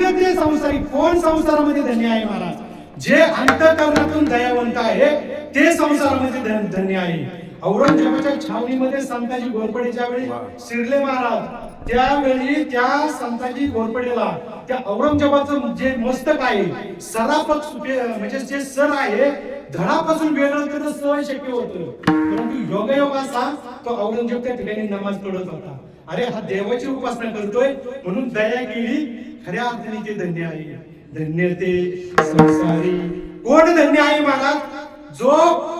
धन्य ते संसारी कोण संसारामध्ये धन्य आहे महाराज? जे अंतकरणातून दयावंत आहे ते संसारामध्ये धन- धन्य आहे. औरंगजेबाच्या छावणीमध्ये संताजी घोरपडेच्या वेळी शिरले महाराज. त्यावेळी त्या संताजी घोरपडेला त्या औरंगजेबाचं जे मस्तक आहे सरापक म्हणजे जे सर आहे धडापासून वेगळं करणं सहज शक्य होतं. परंतु योगायोग असा तो औरंगजेब त्या ठिकाणी नमाज पडत होता. अरे हा देवाची उपासना करतोय म्हणून दया केली. खऱ्या अर्थाने ते धन्य आहे. धन्य ते संसारी. कोण धन्य आहे महाराज? जो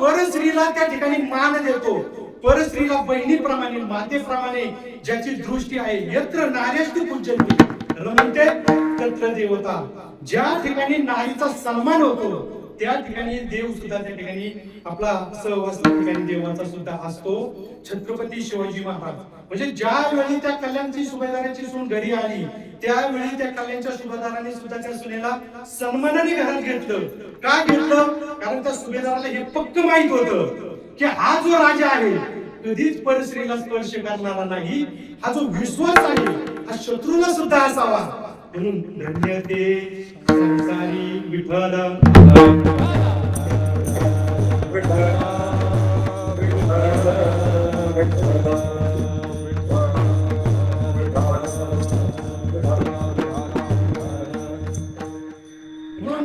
परस्त्रीला त्या ठिकाणी मान देतो. परस्त्रीला बहिणीप्रमाणे मातेप्रमाणे ज्याची दृष्टी आहे यत्र नार्यास्ती पूजनते. रमते तत्र देवता. ज्या ठिकाणी नारीचा सन्मान होतो त्या ठिकाणी देव सुद्धा त्या ठिकाणी आपला सहवास त्या ठिकाणी देवाचा सुद्धा असतो. छत्रपती शिवाजी महाराज. म्हणजे ज्यावेळी त्या कल्याणची सुभेदाराची सून घरी आली त्यावेळी त्या कल्याणच्या सुभेदाराने सुद्धा त्या सुनेला सन्मानाने घरात घेतलं. का घेतलं? कारण त्या सुभेदाराला हे पक्क माहीत होतं की हा जो राजा आहे कधीच परश्रीला स्पर्श करणारा नाही. हा जो विश्वास आहे हा शत्रूला सुद्धा असावा. म्हणून धन्य ते संसारी विठ्ठल.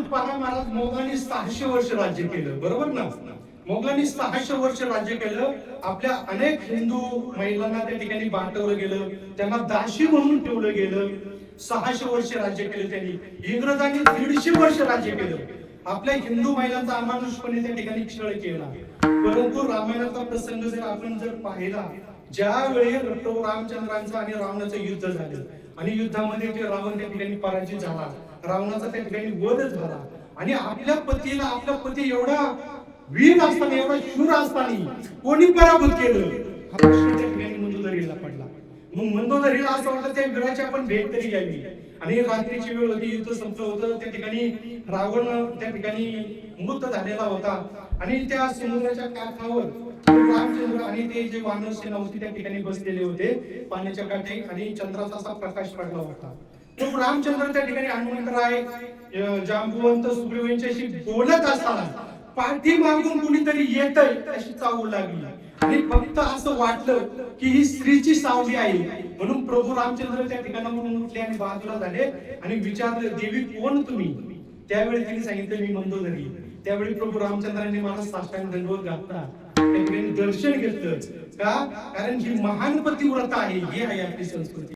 महाराज मोगलांनी सहाशे वर्ष राज्य केलं बरोबर ना? मोगलांनी सहाशे वर्ष राज्य केलं. आपल्या अनेक हिंदू महिलांना त्या ठिकाणी बांटवलं गेलं. त्यांना दाशी म्हणून ठेवलं गेलं. सहाशे वर्ष राज्य केलं त्यांनी. इंग्रजांनी दीडशे वर्ष राज्य केलं. आपल्या हिंदू महिलांचा अमानुषपणे त्या ठिकाणी छळ केला. परंतु रामायणाचा प्रसंग जर आपण जर पाहिला ज्यावेळी प्रभू रामचंद्रांचं आणि रावणाचं युद्ध झालं आणि युद्धामध्ये ते रावण त्या ठिकाणी पराजित झाला रावणाचा त्या ठिकाणी वध झाला आणि आपल्या पतीला आपला पती एवढा वीर असताना एवढा शूर असताना कोणी पराभूत केलं? हा प्रश्न त्या ठिकाणी मंदोदरीला पडला. मग मंदोदरीला असं वाटलं त्या ग्रहाची आपण भेट तरी घ्यावी. आणि रात्रीची वेळ होती युद्ध संपलं होतं त्या ठिकाणी रावण त्या ठिकाणी मृत झालेला होता. आणि त्या समुद्राच्या काठावर रामचंद्र आणि ते जे वानर सेना होती त्या ठिकाणी बसलेले होते पाण्याच्या काठी आणि चंद्राचा असा प्रकाश पडला होता. तो रामचंद्र त्या ठिकाणी हनुमंतराय राय जांबुवंत सुग्रीव यांच्याशी बोलत असताना पाठी मागून कुणीतरी येत अशी चावू लागली. आणि फक्त असं वाटलं की ही स्त्रीची सावली आहे. म्हणून प्रभू रामचंद्र त्या ठिकाणावरून उठले आणि बाजूला झाले आणि विचारलं देवी कोण तुम्ही? त्यावेळी त्यांनी सांगितलं मी मंदोदरी. त्यावेळी प्रभू रामचंद्रांनी मला साष्टांग दंडवत घातला. दर्शन घेतलं. का? कारण ही महान पतिव्रता आहे ही आहे आपली संस्कृती.